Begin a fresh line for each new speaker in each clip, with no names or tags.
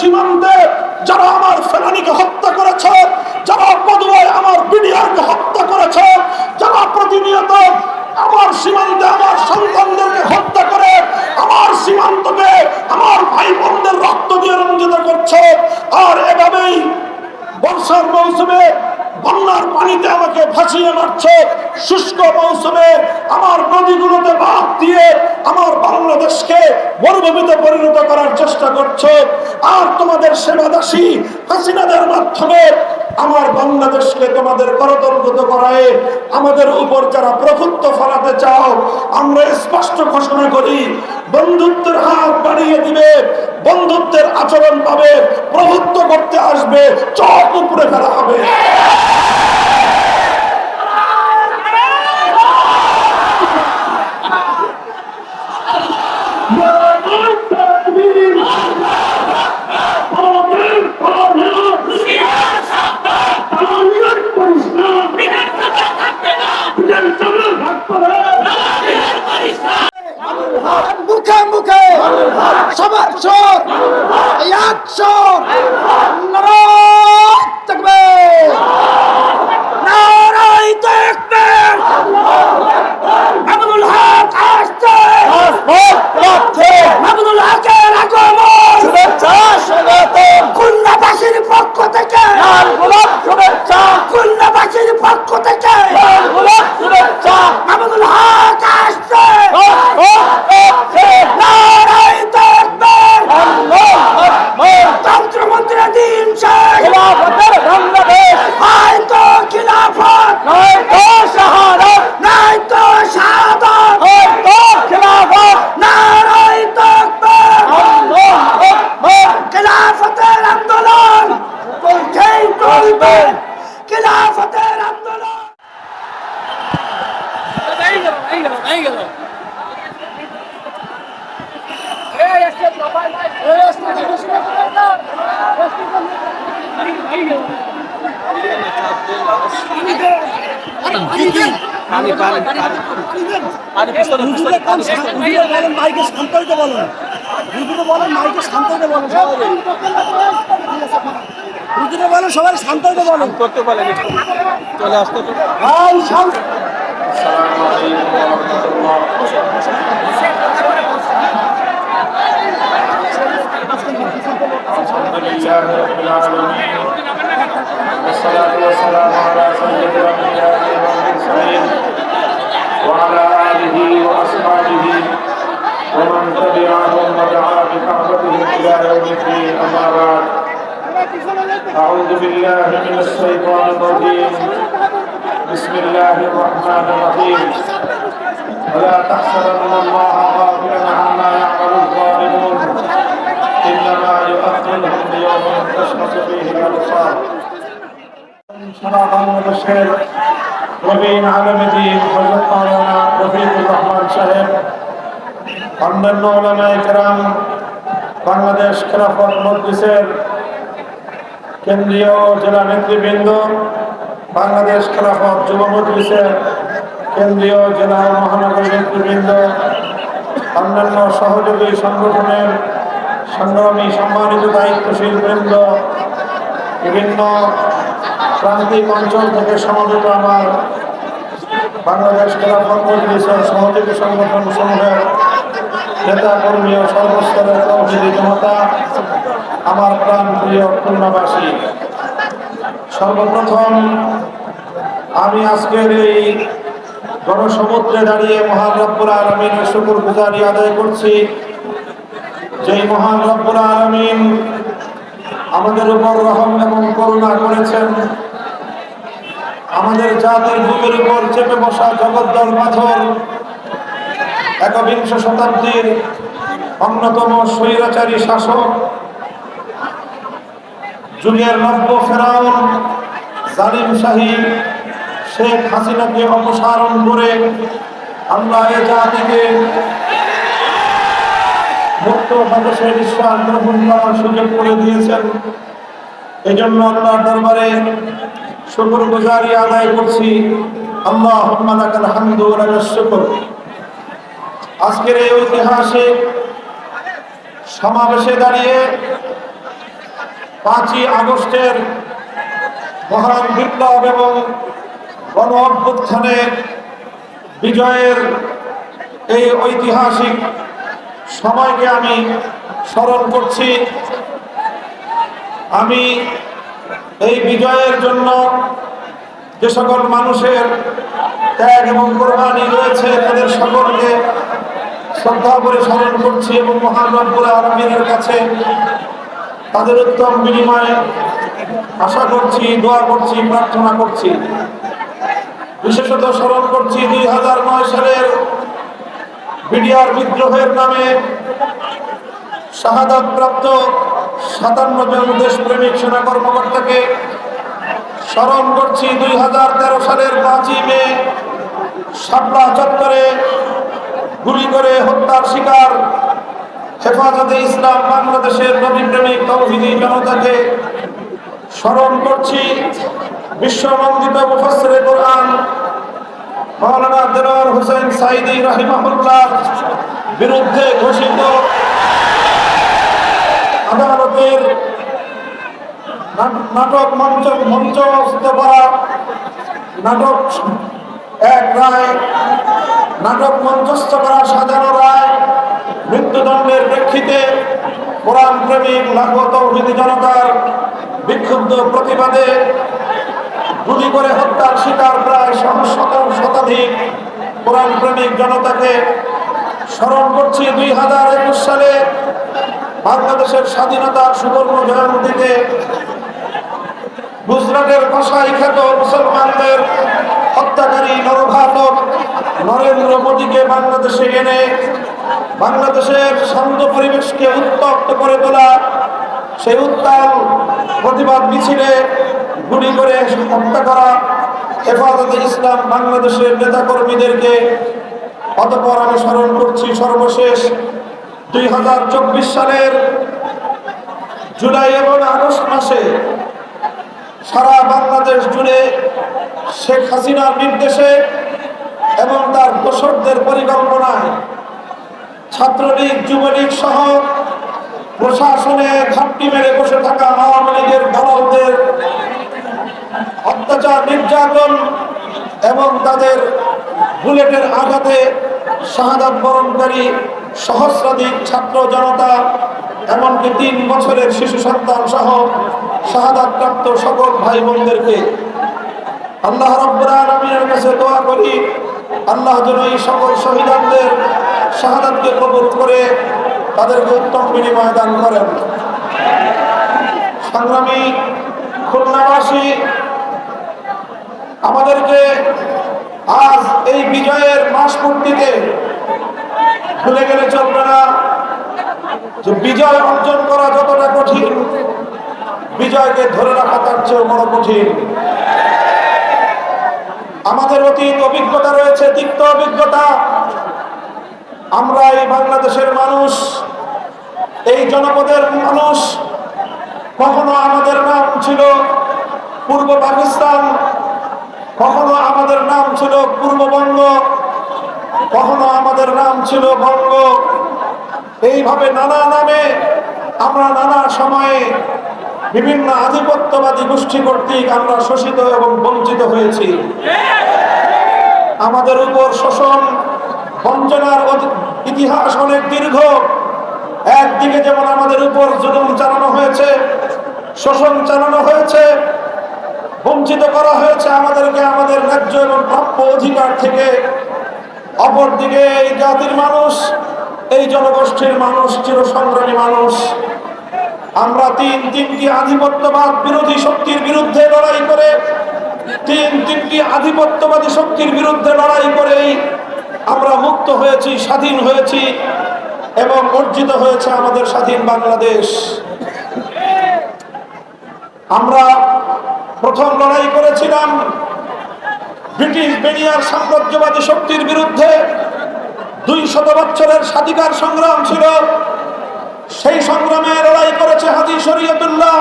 সীমান্তে যারা আমার ফেলানিকে হত্যা করেছে, যারা পদুয়ায় আমার বিডিআরকে হত্যা করেছে, যারা প্রতিনিয়ত আমার সীমান্তে আমার সন্তানদেরকে হত্যা করে, আমার সীমান্তকে আমার ভাই বোনদের রক্ত দিয়ে রঞ্জিত করছে। আর এভাবেই বর্ষার মৌসুমে বন্যার পানিতে আমাকে ভাসিয়ে মারছে। শুষ্ক মৌসুমে আমার নদীগুলোতে বাদ দিয়ে আমার বাংলাদেশকে মরুভূমিতে পরিণত করার চেষ্টা করছে, আর তোমাদের সেবাদাসী হাসিনাদের মাধ্যমে আমার বাংলাদেশকে তোমাদের করতলগত করায় আমাদের উপর যারা প্রভুত্ব ফলাতে চাও, আমরা স্পষ্ট ঘোষণা করি, বন্ধুত্বের হাত বাড়িয়ে দিবে, বন্ধুত্বের আচরণ পাবে, প্রভুত্ব করতে আসবে, চোখ উপরে ফেলা হবে।
সবার সর মাইকে শান্ত হইতে বলেন রুজুরে বলেন মাইকে শান্ত হইতে বলেন সবাই বলেন সবাই শান্ত হইতে বলেন
করতে বলেন। চলে আসতে
ভাই শান্ত
الحمد لله رب العالمين والصلاة والسلام على سيد الأنبياء والمرسلين وعلى آله وأصحابه ومن تبعهم ودعا بدعوتهم إلى يوم الدين أما بعد أعوذ بالله من الشيطان الرجيم بسم الله الرحمن الرحيم ولا تحسبن الله غافلا عما يعمل الظالمون إنما يؤخرهم ليوم تشخص فيه الأبصار সারা বাংলাদেশের প্রবীণ আলমদিন হজরত মাওলানা রফিকুর রহমান সাহেব অন্যান্য ওলামায়ে কেরাম বাংলাদেশ খেলাফত মজলিসের কেন্দ্রীয় জেলা নেতৃবৃন্দ বাংলাদেশ খেলাফত যুব মজলিসের কেন্দ্রীয় জেলা মহানগর নেতৃবৃন্দ, অন্যান্য সহযোগী সংগঠনের সংগ্রামী সম্মানিত দায়িত্বশীল বৃন্দ, বিভিন্ন প্রান্তিক অঞ্চল থেকে সমবেত আমার বাংলাদেশ খেলাফত মজলিসের সহযোগী সংগঠন সমূহের নেতা কর্মী ও সর্বস্তরের কর্মী জনতা আমার প্রাণ প্রিয় খুলনাবাসী। সর্বপ্রথম আমি আজকের এই গণসমুদ্রে দাঁড়িয়ে মহান রব্বুল আলমিনের শুকুর গুজারি আদায় করছি। যেই মহান রব্বুল আলমিন আমাদের উপর রহম এবং করুণা করেছেন, আমাদের জাতির বুকের উপর চেপে বসা জগদ্দল পাথর একবিংশ শতাব্দীর অন্যতম স্বৈরাচারী শাসক, যুগের নব্য ফেরাউন জালিম শাহী শেখ হাসিনাকে অপসারণ করে আল্লাহ এ জাতিকে মুক্ত বাতাসের ঈশ্বর গ্রহণ করার সুযোগ করে দিয়েছেন। এই জন্য আল্লাহ দরবারে শুকুর গুজারি আদায় করছি। আল্লাহ শুকর। আজকের এই ঐতিহাসিক সমাবেশে দাঁড়িয়ে পাঁচই আগস্টের মহান বিপ্লব এবং গণ অভ্যুত্থানের বিজয়ের এই ঐতিহাসিক সময়কে আমি স্মরণ করছি। আমি এই বিজয়ের জন্য যে সকল মানুষের ত্যাগ এবং কোরবানি রয়েছে, তাদের সকলকে শ্রদ্ধা করে স্মরণ করছি এবং মহান রব্বুল আলমিনের কাছে তাদের উত্তম বিনিময়ে আশা করছি, দোয়া করছি, প্রার্থনা করছি। বিশেষত স্মরণ করছি, দুই হাজার নয় সালের বিডিআর বিদ্রোহের নামে শাহাদাত প্রাপ্ত সাতান্ন জন দেশপ্রেমিক সেনা কর্মকর্তাকে স্মরণ করছি, দুই হাজার তেরো সালের পাঁচই মে শাপলা চত্বরে গুলি করে হত্যার শিকার হেফাজতে ইসলাম বাংলাদেশের নবী প্রেমিক তৌহিদি জনতাকে স্মরণ করছি বিশ্বমন্দিত মুফসরে কোরআন মৌলানা দেলোয়ার হোসেন সাইদি রাহিমাহুল্লাহ বিরুদ্ধে ঘোষিত আদালতের নাট- নাটক মঞ্চ, মঞ্চস্থ করা নাটক এক রায়, নাটক মঞ্চস্থ করা সাজানো রায়, মৃত্যুদণ্ডের প্রেক্ষিতে কোরআন প্রেমিক লাখো তৌহিদি জনতার বিক্ষুব্ধ প্রতিবাদে গুলি করে হত্যার শিকার প্রায় সহশত শতাধিক কোরআন প্রেমিক জনতাকে স্মরণ করছি দুই হাজার একুশ সালে বাংলাদেশের স্বাধীনতার সুবর্ণ জয়ন্তীতে গুজরাটের ভাষায় খ্যাত মুসলমানদের হত্যাকারী নরঘাতক নরেন্দ্র মোদীকে বাংলাদেশে এনে বাংলাদেশের শান্ত পরিবেশকে উত্তপ্ত করে তোলা, সেই উত্তাল প্রতিবাদ মিছিলে গুলি করে হত্যা করা, হেফাজতে ইসলাম বাংলাদেশের নেতাকর্মীদেরকে অতপর আমি স্মরণ করছি সর্বশেষ দুই হাজার চব্বিশ সালের জুলাই এবং আগস্ট মাসে সারা বাংলাদেশ জুড়ে শেখ হাসিনার নির্দেশে এবং তার দোসরদের পরিকল্পনায় ছাত্রলীগ, যুবলীগ সহ প্রশাসনে ঘাপটি মেরে বসে থাকা আওয়ামী লীগের দালালদের অত্যাচার, নির্যাতন এবং তাদের বুলেটের আঘাতে শাহাদাত বরণকারী সহস্রাধিক ছাত্র জনতা, এমনকি তিন বছরের শিশু সন্তান সহ শাহাদাত প্রাপ্ত সকল ভাই বোনদেরকে আল্লাহ রব্বুল আলমিনের কাছে দোয়া করি, আল্লাহ যেন এই সকল শহীদানদের শাহাদাতকে কবুল করে তাদেরকে উত্তম বিনিময় দান করেন। সংগ্রামী খুলনাবাসী, আমাদেরকে আজ এই বিজয়ের মাস পূর্তিতে ভুলে গেলে চলবে না। যে বিজয় অর্জন করা বিজয়কে ধরে রাখা তার চেয়েও বড় কঠিন। আমাদের অতীত অভিজ্ঞতা রয়েছে, তিক্ত অভিজ্ঞতা। আমরা এই বাংলাদেশের মানুষ, এই জনপদের মানুষ। কখনো আমাদের নাম ছিল পূর্ব পাকিস্তান, কখনো আমাদের নাম ছিল পূর্ববঙ্গ, কখনো আমাদের নাম ছিল বঙ্গ। এইভাবে নানা নামে আমরা নানা সময়ে বিভিন্ন আধিপত্যবাদী গোষ্ঠী কর্তৃক আমরা শোষিত এবং বঞ্চিত হয়েছি। আমাদের উপর শোষণ বঞ্চনার ইতিহাস অনেক দীর্ঘ। একদিকে যেমন আমাদের উপর জুলুম চালানো হয়েছে, শোষণ চালানো হয়েছে, বঞ্চিত করা হয়েছে আমাদেরকে আমাদের ন্যায্য এবং প্রাপ্য অধিকার থেকে। অপরদিকে এই জাতির মানুষ, এই জনগোষ্ঠীর মানুষ, চিরসংগ্রামী মানুষ। আমরা তিন তিনটি আধিপত্যবাদ বিরোধী শক্তির বিরুদ্ধে লড়াই করে, তিন তিনটি আধিপত্যবাদী শক্তির বিরুদ্ধে লড়াই করেই আমরা মুক্ত হয়েছি, স্বাধীন হয়েছি এবং অর্জিত হয়েছে আমাদের স্বাধীন বাংলাদেশ। আমরা প্রথম লড়াই করেছিলাম ব্রিটিশ বেনিয়ার সাম্রাজ্যবাদী শক্তির বিরুদ্ধে। দুই শত বছরের স্বাধিকার সংগ্রাম ছিল। সেই সংগ্রামে লড়াই করেছে হাজি শরীয়তুল্লাহ।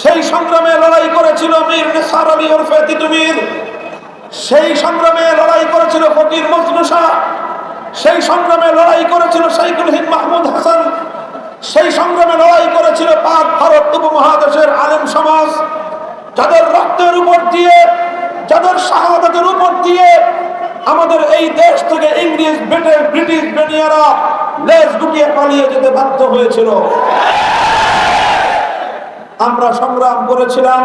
সেই সংগ্রামে লড়াই করেছিল মীর নেসার আলী ওরফে তিতুমির। সেই সংগ্রামে লড়াই করেছিল ফকির মজনুসা সেই সংগ্রামে লড়াই করেছিল সাইকুল হিন্দ মাহমুদ হাসান। সেই সংগ্রামে লড়াই করেছিল পাক ভারত উপমহাদেশের আলেম সমাজ। যাদের রক্তের উপর দিয়ে, যাদের শাহাদাতের উপর দিয়ে আমাদের এই দেশ থেকে ইংরেজ ব্রিটিশ ব্রিটিশ বেনিয়ারা লেজ গুটিয়ে পালিয়ে যেতে বাধ্য হয়েছিল। আমরা সংগ্রাম করেছিলাম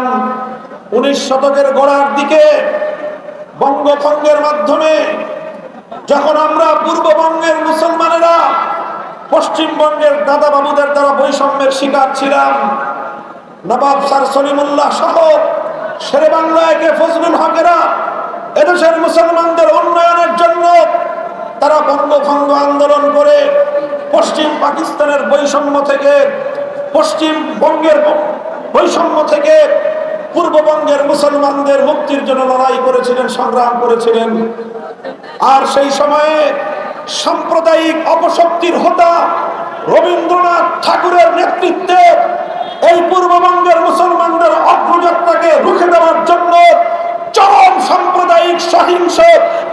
উনিশ শতকের গোড়ার দিকে বঙ্গভঙ্গের মাধ্যমে। যখন আমরা পূর্ববঙ্গের মুসলমানেরা পশ্চিমবঙ্গের দাদা বাবুদের দ্বারা বৈষম্যের শিকার ছিলাম, নবাব স্যার সলিমুল্লাহ সহ শেরে বাংলায় কে ফজলুল হকেরা এদেশের মুসলমানদের উন্নয়নের জন্য তারা বঙ্গভঙ্গ আন্দোলন করে পশ্চিম পাকিস্তানের বৈষম্য থেকে পশ্চিমবঙ্গের বৈষম্য থেকে পূর্ববঙ্গের মুসলমানদের মুক্তির জন্য লড়াই করেছিলেন, সংগ্রাম করেছিলেন। আর সেই সময়ে সাম্প্রদায়িক অপশক্তির হোতা রবীন্দ্রনাথ ঠাকুরের নেতৃত্বে এই পূর্ববঙ্গের মুসলমানদের অগ্রযাত্রাকে রুখে দেওয়ার জন্য চরম সাম্প্রদায়িক সহিংস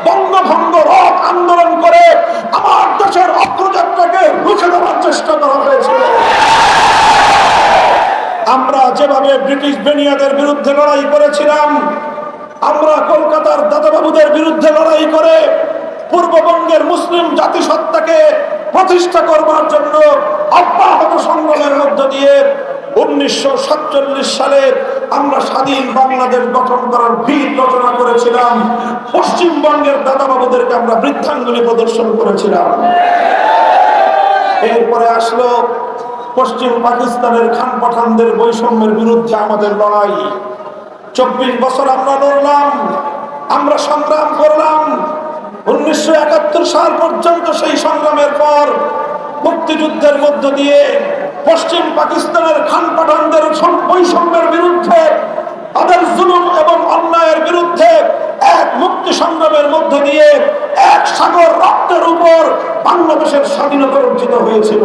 বঙ্গভঙ্গ রথ আন্দোলন করে আমার দেশের অগ্রযাত্রাকে রুখে দেওয়ার চেষ্টা করা হয়েছিল আমরা যেভাবে ব্রিটিশ বেনিয়াদের বিরুদ্ধে লড়াই করেছিলাম, আমরা কলকাতার দাদাবাবুদের বিরুদ্ধে লড়াই করে পূর্ববঙ্গের মুসলিম জাতিসত্তাকে প্রতিষ্ঠা করবার জন্য অব্যাহত সংগ্রামের মধ্য দিয়ে উনিশশো সাতচল্লিশ সালে আমরা স্বাধীন বাংলাদেশ গঠন করার ভিত রচনা করেছিলাম। পশ্চিমবঙ্গের দাদাবাবুদেরকে আমরা বৃদ্ধাঙ্গুলি প্রদর্শন করেছিলাম। এরপরে আসলো পশ্চিম পাকিস্তানের খান পাঠানদের বৈষম্যের বিরুদ্ধে আমাদের লড়াই। চব্বিশ বছর আমরা লড়লাম, আমরা সংগ্রাম করলাম। উনিশশো একাত্তর সাল পর্যন্ত সেই সংগ্রামের পর মুক্তিযুদ্ধের মধ্য দিয়ে পশ্চিম পাকিস্তানের খান পাঠানদের বৈষম্যের বিরুদ্ধে, তাদের জুলুম এবং অন্যায়ের বিরুদ্ধে এক মুক্তি সংগ্রামের মধ্য দিয়ে এক সাগর রক্তের উপর বাংলাদেশের স্বাধীনতা অর্জিত হয়েছিল।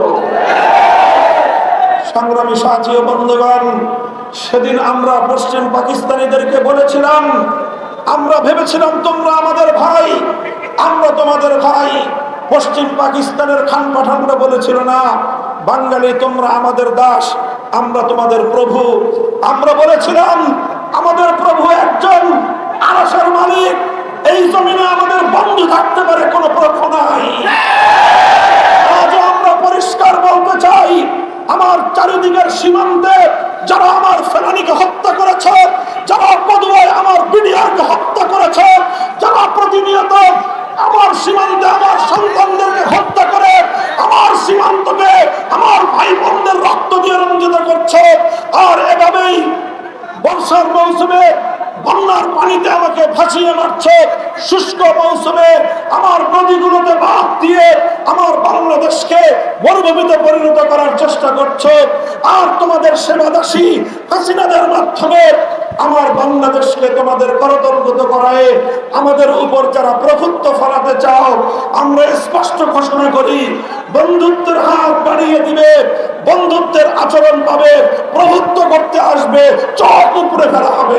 সংগ্রামী ও বন্ধুগণ, সেদিন আমরা পশ্চিম পাকিস্তানিদেরকে বলেছিলাম, আমরা ভেবেছিলাম তোমরা আমাদের ভাই, আমরা তোমাদের ভাই। পশ্চিম পাকিস্তানের খান পাঠানরা বলেছিল, না বাঙালি তোমরা আমাদের দাস আমরা তোমাদের প্রভু। আমরা বলেছিলাম আমাদের প্রভু একজন আরসের মালিক এই জমিনে আমাদের বন্ধু থাকতে পারে কোনো প্রশ্ন নাই আজ আমরা পরিষ্কার বলতে চাই আমার চারিদিকের সীমান্তে যারা আমার ফেলানিকে হত্যা করেছে যারা পদুয়ায় আমার বিডিআরকে হত্যা করেছে যারা প্রতিনিয়ত আমার সীমান্তে আমার সন্তানদেরকে হত্যা করে আমার সীমান্তকে আমার ভাই বোনদের রক্ত দিয়ে রঞ্জিত করছে আর এভাবেই বর্ষার মৌসুমে বন্যার পানিতে আমাকে ভাসিয়ে মারছে। শুষ্ক মৌসুমে আমার নদীগুলোতে বাদ দিয়ে আমার বাংলাদেশকে মরুভূমিতে পরিণত করার চেষ্টা করছে। আর তোমাদের সেবাদাসী হাসিনাদের মাধ্যমে আমার বাংলাদেশকে তোমাদের করতলগত করায় আমাদের উপর যারা প্রভুত্ব ফলাতে চাও, আমরা স্পষ্ট ঘোষণা করি, বন্ধুত্বের হাত বাড়িয়ে দিবে। বন্ধুত্বের আচরণ পাবে প্রভুত্ব করতে আসবে চক উপরে ফেলা হবে।